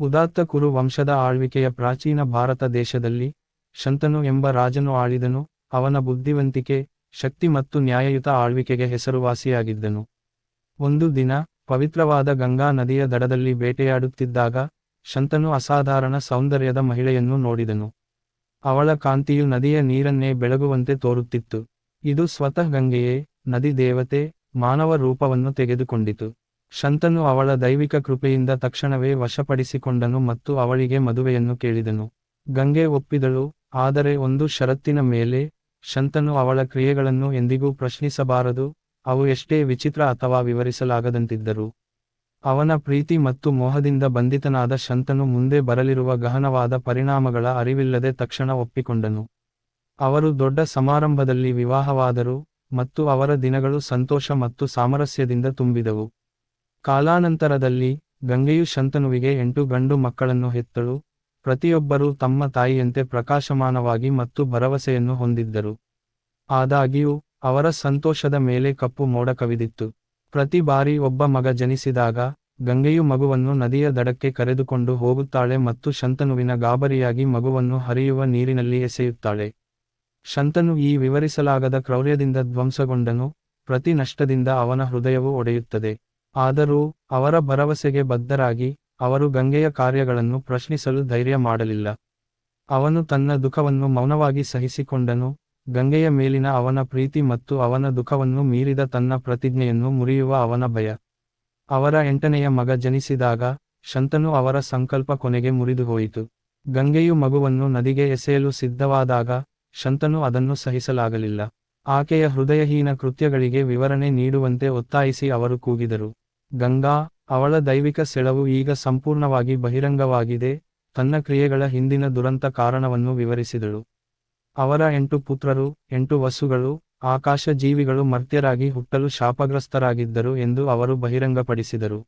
ಉದಾತ್ತ ಕುರು ವಂಶದ ಆಳ್ವಿಕೆಯ ಪ್ರಾಚೀನ ಭಾರತ ದೇಶದಲ್ಲಿ ಶಂತನು ಎಂಬ ರಾಜನು ಆಳಿದನು, ಅವನ ಬುದ್ಧಿವಂತಿಕೆ, ಶಕ್ತಿ ಮತ್ತು ನ್ಯಾಯಯುತ ಆಳ್ವಿಕೆಗೆ ಹೆಸರುವಾಸಿಯಾಗಿದ್ದನು. ಒಂದು ದಿನ, ಪವಿತ್ರವಾದ ಗಂಗಾ ನದಿಯ ದಡದಲ್ಲಿ ಬೇಟೆಯಾಡುತ್ತಿದ್ದಾಗ, ಶಂತನು ಅಸಾಧಾರಣ ಸೌಂದರ್ಯದ ಮಹಿಳೆಯನ್ನು ನೋಡಿದನು. ಅವಳ ಕಾಂತಿಯು ನದಿಯ ನೀರನ್ನೇ ಬೆಳಗುವಂತೆ ತೋರುತ್ತಿತ್ತು. ಇದು ಸ್ವತಃ ಗಂಗೆಯೇ, ನದಿ ದೇವತೆ, ಮಾನವ ರೂಪವನ್ನು ತೆಗೆದುಕೊಂಡಿತು. ಶಂತನು ಅವಳ ದೈವಿಕ ಕೃಪೆಯಿಂದ ತಕ್ಷಣವೇ ವಶಪಡಿಸಿಕೊಂಡನು ಮತ್ತು ಅವಳಿಗೆ ಮದುವೆಯನ್ನು ಕೇಳಿದನು. ಗಂಗೆ ಒಪ್ಪಿದಳು, ಆದರೆ ಒಂದು ಷರತ್ತಿನ ಮೇಲೆ ಶಂತನು ಅವಳ ಕ್ರಿಯೆಗಳನ್ನು ಎಂದಿಗೂ ಪ್ರಶ್ನಿಸಬಾರದು, ಅವು ಎಷ್ಟೇ ವಿಚಿತ್ರ ಅಥವಾ ವಿವರಿಸಲಾಗದಂತಿದ್ದರು. ಅವನ ಪ್ರೀತಿ ಮತ್ತು ಮೋಹದಿಂದ ಬಂಧಿತನಾದ ಶಂತನು ಮುಂದೆ ಬರಲಿರುವ ಗಹನವಾದ ಪರಿಣಾಮಗಳ ಅರಿವಿಲ್ಲದೆ ತಕ್ಷಣ ಒಪ್ಪಿಕೊಂಡನು. ಅವರು ದೊಡ್ಡ ಸಮಾರಂಭದಲ್ಲಿ ವಿವಾಹವಾದರು ಮತ್ತು ಅವರ ದಿನಗಳು ಸಂತೋಷ ಮತ್ತು ಸಾಮರಸ್ಯದಿಂದ ತುಂಬಿದವು. ಕಾಲಾನಂತರದಲ್ಲಿ ಗಂಗೆಯು ಶಂತನುವಿಗೆ ಎಂಟು ಗಂಡು ಮಕ್ಕಳನ್ನು ಹೆತ್ತಳು. ಪ್ರತಿಯೊಬ್ಬರೂ ತಮ್ಮ ತಾಯಿಯಂತೆ ಪ್ರಕಾಶಮಾನವಾಗಿ ಮತ್ತು ಭರವಸೆಯನ್ನು ಹೊಂದಿದ್ದರು. ಆದಾಗ್ಯೂ, ಅವರ ಸಂತೋಷದ ಮೇಲೆ ಕಪ್ಪು ಮೋಡ ಕವಿದಿತ್ತು. ಪ್ರತಿ ಬಾರಿ ಒಬ್ಬ ಮಗ ಜನಿಸಿದಾಗ, ಗಂಗೆಯು ಮಗುವನ್ನು ನದಿಯ ದಡಕ್ಕೆ ಕರೆದುಕೊಂಡು ಹೋಗುತ್ತಾಳೆ ಮತ್ತು ಶಂತನುವಿನ ಗಾಬರಿಯಾಗಿ ಮಗುವನ್ನು ಹರಿಯುವ ನೀರಿನಲ್ಲಿ ಎಸೆಯುತ್ತಾಳೆ. ಶಂತನು ಈ ವಿವರಿಸಲಾಗದ ಕ್ರೌರ್ಯದಿಂದ ಧ್ವಂಸಗೊಂಡನು, ಪ್ರತಿ ನಷ್ಟದಿಂದ ಅವನ ಹೃದಯವು ಒಡೆಯುತ್ತದೆ. ಆದರೂ ಅವರ ಭರವಸೆಗೆ ಬದ್ಧರಾಗಿ ಅವರು ಗಂಗೆಯ ಕಾರ್ಯಗಳನ್ನು ಪ್ರಶ್ನಿಸಲು ಧೈರ್ಯ ಮಾಡಲಿಲ್ಲ. ಅವನು ತನ್ನ ದುಃಖವನ್ನು ಮೌನವಾಗಿ ಸಹಿಸಿಕೊಂಡನು, ಗಂಗೆಯ ಮೇಲಿನ ಅವನ ಪ್ರೀತಿ ಮತ್ತು ಅವನ ದುಃಖವನ್ನು ಮೀರಿದ ತನ್ನ ಪ್ರತಿಜ್ಞೆಯನ್ನು ಮುರಿಯುವ ಅವನ ಭಯ. ಅವರ ಎಂಟನೆಯ ಮಗ ಜನಿಸಿದಾಗ ಶಂತನು ಅವರ ಸಂಕಲ್ಪ ಕೊನೆಗೆ ಮುರಿದುಹೋಯಿತು. ಗಂಗೆಯು ಮಗುವನ್ನು ನದಿಗೆ ಎಸೆಯಲು ಸಿದ್ಧವಾದಾಗ ಶಂತನು ಅದನ್ನು ಸಹಿಸಲಾಗಲಿಲ್ಲ. ಆಕೆಯ ಹೃದಯಹೀನ ಕೃತ್ಯಗಳಿಗೆ ವಿವರಣೆ ನೀಡುವಂತೆ ಒತ್ತಾಯಿಸಿ ಅವರು ಕೂಗಿದರು. ಗಂಗಾ, ಅವಳ ದೈವಿಕ ಸೆಳವು ಈಗ ಸಂಪೂರ್ಣವಾಗಿ ಬಹಿರಂಗವಾಗಿದೆ, ತನ್ನ ಕ್ರಿಯೆಗಳ ಹಿಂದಿನ ದುರಂತ ಕಾರಣವನ್ನು ವಿವರಿಸಿದಳು. ಅವರ ಎಂಟು ಪುತ್ರರು, ಎಂಟು ವಸುಗಳು, ಆಕಾಶ ಜೀವಿಗಳು ಮರ್ತ್ಯರಾಗಿ ಹುಟ್ಟಲು ಶಾಪಗ್ರಸ್ತರಾಗಿದ್ದರು ಎಂದು ಅವರು ಬಹಿರಂಗಪಡಿಸಿದರು.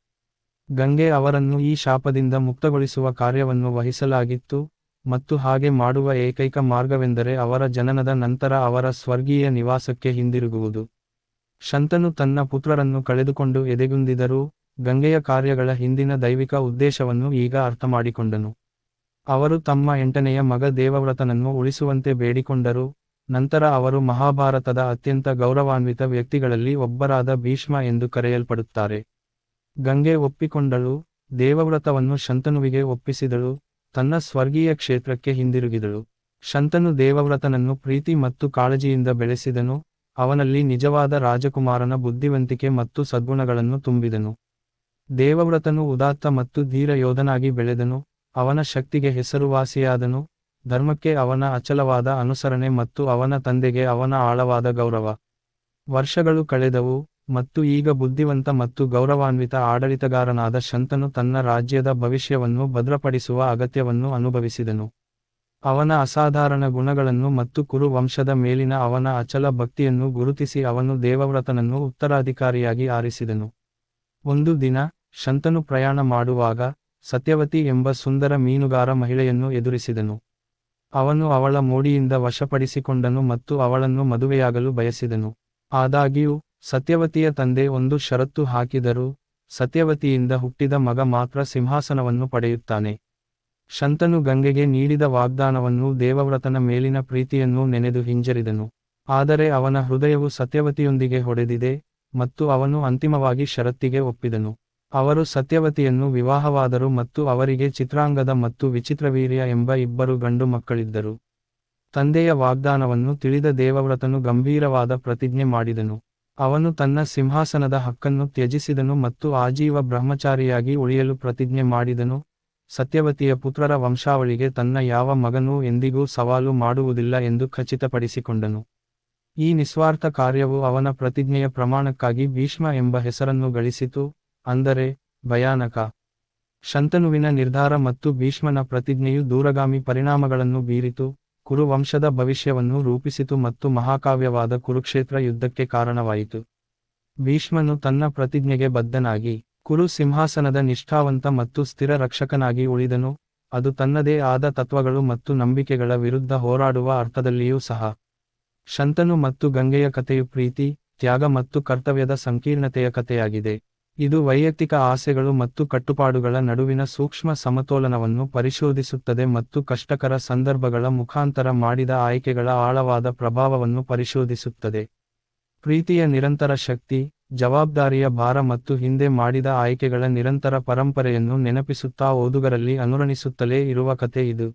ಗಂಗೆ ಅವರನ್ನು ಈ ಶಾಪದಿಂದ ಮುಕ್ತಗೊಳಿಸುವ ಕಾರ್ಯವನ್ನು ವಹಿಸಲಾಗಿತ್ತು ಮತ್ತು ಹಾಗೆ ಮಾಡುವ ಏಕೈಕ ಮಾರ್ಗವೆಂದರೆ ಅವರ ಜನನದ ನಂತರ ಅವರ ಸ್ವರ್ಗೀಯ ನಿವಾಸಕ್ಕೆ ಹಿಂದಿರುಗುವುದು. ಶಂತನು ತನ್ನ ಪುತ್ರರನ್ನು ಕಳೆದುಕೊಂಡು ಎದೆಗುಂದಿದರೂ ಗಂಗೆಯ ಕಾರ್ಯಗಳ ಹಿಂದಿನ ದೈವಿಕ ಉದ್ದೇಶವನ್ನು ಈಗ ಅರ್ಥಮಾಡಿಕೊಂಡನು. ಅವರು ತಮ್ಮ ಎಂಟನೆಯ ಮಗ ದೇವವ್ರತನನ್ನು ಉಳಿಸುವಂತೆ ಬೇಡಿಕೊಂಡರು, ನಂತರ ಅವರು ಮಹಾಭಾರತದ ಅತ್ಯಂತ ಗೌರವಾನ್ವಿತ ವ್ಯಕ್ತಿಗಳಲ್ಲಿ ಒಬ್ಬರಾದ ಭೀಷ್ಮ ಎಂದು ಕರೆಯಲ್ಪಡುತ್ತಾರೆ. ಗಂಗೆ ಒಪ್ಪಿಕೊಂಡಳು, ದೇವವ್ರತವನ್ನು ಶಂತನುವಿಗೆ ಒಪ್ಪಿಸಿದಳು, ತನ್ನ ಸ್ವರ್ಗೀಯ ಕ್ಷೇತ್ರಕ್ಕೆ ಹಿಂದಿರುಗಿದಳು. ಶಂತನು ದೇವವ್ರತನನ್ನು ಪ್ರೀತಿ ಮತ್ತು ಕಾಳಜಿಯಿಂದ ಬೆಳೆಸಿದನು ಅವನಲ್ಲಿ ನಿಜವಾದ ರಾಜಕುಮಾರನ ಬುದ್ಧಿವಂತಿಕೆ ಮತ್ತು ಸದ್ಗುಣಗಳನ್ನು ತುಂಬಿದನು. ದೇವವ್ರತನು ಉದಾತ್ತ ಮತ್ತು ಧೀರ ಯೋಧನಾಗಿ ಬೆಳೆದನು, ಅವನ ಶಕ್ತಿಗೆ ಹೆಸರುವಾಸಿಯಾದನು, ಧರ್ಮಕ್ಕೆ ಅವನ ಅಚಲವಾದ ಅನುಸರಣೆ ಮತ್ತು ಅವನ ತಂದೆಗೆ ಅವನ ಆಳವಾದ ಗೌರವ. ವರ್ಷಗಳು ಕಳೆದವು ಮತ್ತು ಈಗ ಬುದ್ಧಿವಂತ ಮತ್ತು ಗೌರವಾನ್ವಿತ ಆಡಳಿತಗಾರನಾದ ಶಂತನು ತನ್ನ ರಾಜ್ಯದ ಭವಿಷ್ಯವನ್ನು ಭದ್ರಪಡಿಸುವ ಅಗತ್ಯವನ್ನು ಅನುಭವಿಸಿದನು. ಅವನ ಅಸಾಧಾರಣ ಗುಣಗಳನ್ನು ಮತ್ತು ಕುರು ವಂಶದ ಮೇಲಿನ ಅವನ ಅಚಲ ಭಕ್ತಿಯನ್ನು ಗುರುತಿಸಿ ಅವನು ದೇವವ್ರತನನ್ನು ಉತ್ತರಾಧಿಕಾರಿಯಾಗಿ ಆರಿಸಿದನು. ಒಂದು ದಿನ, ಶಂತನು ಪ್ರಯಾಣ ಮಾಡುವಾಗ, ಸತ್ಯವತಿ ಎಂಬ ಸುಂದರ ಮೀನುಗಾರ ಮಹಿಳೆಯನ್ನು ಎದುರಿಸಿದನು. ಅವನು ಅವಳ ಮೋಡಿಯಿಂದ ವಶಪಡಿಸಿಕೊಂಡನು ಮತ್ತು ಅವಳನ್ನು ಮದುವೆಯಾಗಲು ಬಯಸಿದನು. ಆದಾಗ್ಯೂ, ಸತ್ಯವತಿಯ ತಂದೆ ಒಂದು ಷರತ್ತು ಹಾಕಿದರು, ಸತ್ಯವತಿಯಿಂದ ಹುಟ್ಟಿದ ಮಗ ಮಾತ್ರ ಸಿಂಹಾಸನವನ್ನು ಪಡೆಯುತ್ತಾನೆ. ಶಂತನು ಗಂಗೆಗೆ ನೀಡಿದ ವಾಗ್ದಾನವನ್ನು ದೇವವ್ರತನ ಮೇಲಿನ ಪ್ರೀತಿಯನ್ನು ನೆನೆದು ಹಿಂಜರಿದನು. ಆದರೆ ಅವನ ಹೃದಯವು ಸತ್ಯವತಿಯೊಂದಿಗೆ ಹೊಡೆದಿದೆ ಮತ್ತು ಅವನು ಅಂತಿಮವಾಗಿ ಷರತ್ತಿಗೆ ಒಪ್ಪಿದನು. ಅವರು ಸತ್ಯವತಿಯನ್ನು ವಿವಾಹವಾದರು ಮತ್ತು ಅವರಿಗೆ ಚಿತ್ರಾಂಗದ ಮತ್ತು ವಿಚಿತ್ರವೀರ್ಯ ಎಂಬ ಇಬ್ಬರು ಗಂಡು ಮಕ್ಕಳಿದ್ದರು. ತಂದೆಯ ವಾಗ್ದಾನವನ್ನು ತಿಳಿದ ದೇವವ್ರತನು ಗಂಭೀರವಾದ ಪ್ರತಿಜ್ಞೆ ಮಾಡಿದನು. ಅವನು ತನ್ನ ಸಿಂಹಾಸನದ ಹಕ್ಕನ್ನು ತ್ಯಜಿಸಿದನು ಮತ್ತು ಆಜೀವ ಬ್ರಹ್ಮಚಾರಿಯಾಗಿ ಉಳಿಯಲು ಪ್ರತಿಜ್ಞೆ ಮಾಡಿದನು. ಸತ್ಯವತಿಯ ಪುತ್ರರ ವಂಶಾವಳಿಗೆ ತನ್ನ ಯಾವ ಮಗನೂ ಎಂದಿಗೂ ಸವಾಲು ಮಾಡುವುದಿಲ್ಲ ಎಂದು ಖಚಿತಪಡಿಸಿಕೊಂಡನು. ಈ ನಿಸ್ವಾರ್ಥ ಕಾರ್ಯವು ಅವನ ಪ್ರತಿಜ್ಞೆಯ ಪ್ರಮಾಣಕ್ಕಾಗಿ ಭೀಷ್ಮ ಎಂಬ ಹೆಸರನ್ನು ಗಳಿಸಿತು, ಅಂದರೆ, ಭಯಾನಕ. ಶಂತನುವಿನ ನಿರ್ಧಾರ ಮತ್ತು ಭೀಷ್ಮನ ಪ್ರತಿಜ್ಞೆಯು ದೂರಗಾಮಿ ಪರಿಣಾಮಗಳನ್ನು ಬೀರಿತು, ಕುರುವಂಶದ ಭವಿಷ್ಯವನ್ನು ರೂಪಿಸಿತು ಮತ್ತು ಮಹಾಕಾವ್ಯವಾದ ಕುರುಕ್ಷೇತ್ರ ಯುದ್ಧಕ್ಕೆ ಕಾರಣವಾಯಿತು. ಭೀಷ್ಮನು ತನ್ನ ಪ್ರತಿಜ್ಞೆಗೆ ಬದ್ಧನಾಗಿ ಕುರು ಸಿಂಹಾಸನದ ನಿಷ್ಠಾವಂತ ಮತ್ತು ಸ್ಥಿರ ರಕ್ಷಕನಾಗಿ ಉಳಿದನು, ಅದು ತನ್ನದೇ ಆದ ತತ್ವಗಳು ಮತ್ತು ನಂಬಿಕೆಗಳ ವಿರುದ್ಧ ಹೋರಾಡುವ ಅರ್ಥದಲ್ಲಿಯೂ ಸಹ. ಶಂತನು ಮತ್ತು ಗಂಗೆಯ ಕಥೆಯು ಪ್ರೀತಿ, ತ್ಯಾಗ ಮತ್ತು ಕರ್ತವ್ಯದ ಸಂಕೀರ್ಣತೆಯ ಕಥೆಯಾಗಿದೆ. ಇದು ವೈಯಕ್ತಿಕ ಆಸೆಗಳು ಮತ್ತು ಕಟ್ಟುಪಾಡುಗಳ ನಡುವಿನ ಸೂಕ್ಷ್ಮ ಸಮತೋಲನವನ್ನು ಪರಿಶೋಧಿಸುತ್ತದೆ ಮತ್ತು ಕಷ್ಟಕರ ಸಂದರ್ಭಗಳ ಮುಖಾಂತರ ಮಾಡಿದ ಆಯ್ಕೆಗಳ ಆಳವಾದ ಪ್ರಭಾವವನ್ನು ಪರಿಶೋಧಿಸುತ್ತದೆ. ಪ್ರೀತಿಯ ನಿರಂತರ ಶಕ್ತಿ ಜವಾಬ್ದಾರಿಯ ಭಾರ ಮತ್ತು ಹಿಂದೆ ಮಾಡಿದ ಆಯ್ಕೆಗಳ ನಿರಂತರ ಪರಂಪರೆಯನ್ನು ನೆನಪಿಸುತ್ತಾ ಓದುಗರಲ್ಲಿ ಅನುರಣಿಸುತ್ತಲೇ ಇರುವ ಕತೆ ಇದು.